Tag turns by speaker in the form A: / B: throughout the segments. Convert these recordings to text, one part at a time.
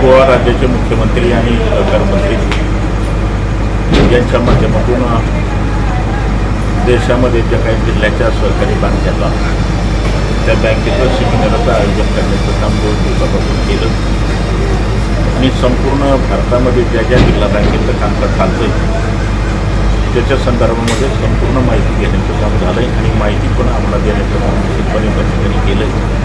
A: गोवा राज्याचे मुख्यमंत्री आणि सहकारमंत्री यांच्या माध्यमातून देशामध्ये ज्या काही जिल्ह्याच्या सहकारी बँकेला त्या बँकेचं सेमिनारचं आयोजन करण्याचं काम दोन दिवसापासून केलं. आणि संपूर्ण भारतामध्ये ज्या ज्या जिल्हा बँकेचं कामकाज चालतं त्याच्या संदर्भामध्ये संपूर्ण माहिती घेण्याचं काम झालं आहे आणि माहिती पण आम्हाला देण्याचं काम निश्चितपणे त्या केलं आहे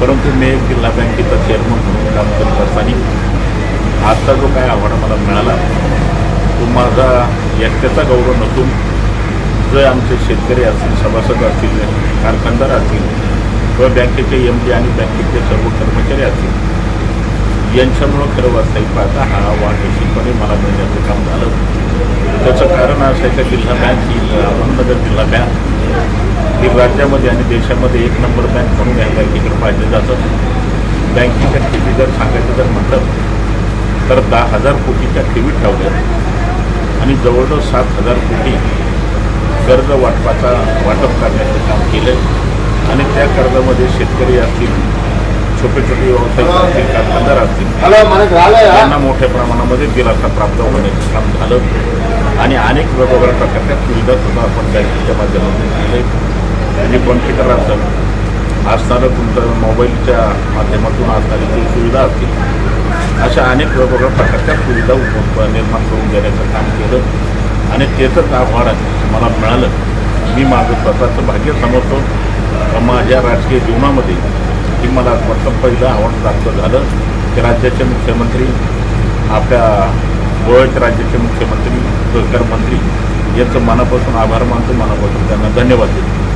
A: परंतु मी एक जिल्हा बँकेचा चेअरमन म्हणून काम करत असताना आजचा जो काय आव्हान मला मिळाला तो माझा एकट्याचा गौरव नसून जे आमचे शेतकरी असतील सभासद असतील कारखानदार असतील किंवा बँकेचे एम डी आणि बँकेचे सर्व कर्मचारी असतील यांच्यामुळं खरं वास्तविक पाहता हा आव्हान निश्चितपणे मला मिळण्याचं काम झालं. त्याचं कारण असं आहे का जिल्हा बँक ही अहमदनगर जिल्हा बँक ही राज्यामध्ये आणि देशामध्ये एक नंबर बँक म्हणून या बँकेकडे पाहिलं जातं. बँकेच्या ठेवी जर सांगायचं जर म्हटलं तर दहा हजार कोटीच्या ठेवी ठेवल्या. आणि जवळजवळ सात हजार कोटी कर्ज वाटपाचा वाटप करण्याचं काम केलं आणि त्या कर्जामध्ये शेतकरी असतील छोटे छोटे व्यवसायिक असतील कारखानदार असतील त्यांना मोठ्या प्रमाणामध्ये दिलासा प्राप्त होण्याचं काम झालं. आणि अनेक वेगवेगळ्या प्रकारच्या सुविधा सुद्धा आपण बँकेच्या माध्यमातून केले म्हणजे कॉम्प्युटर असेल असणारं तुमचं मोबाईलच्या माध्यमातून असणारी जी सुविधा असतील अशा अनेक वेगवेगळ्या प्रकारच्या सुविधा उपलब्ध निर्माण करून देण्याचं काम केलं आणि त्याचंच आव्हान मला मिळालं. मी माझं स्वतःचं भाग्य समजतो. माझ्या राजकीय जीवनामध्ये की मला प्रथम पहिलं आव्हान प्राप्त झालं की राज्याचे मुख्यमंत्री आपल्या गोव्याच्या राज्याचे मुख्यमंत्री सहकार मंत्री यांचं मनापासून आभार मानतो मनापासून त्यांना धन्यवाद देतो.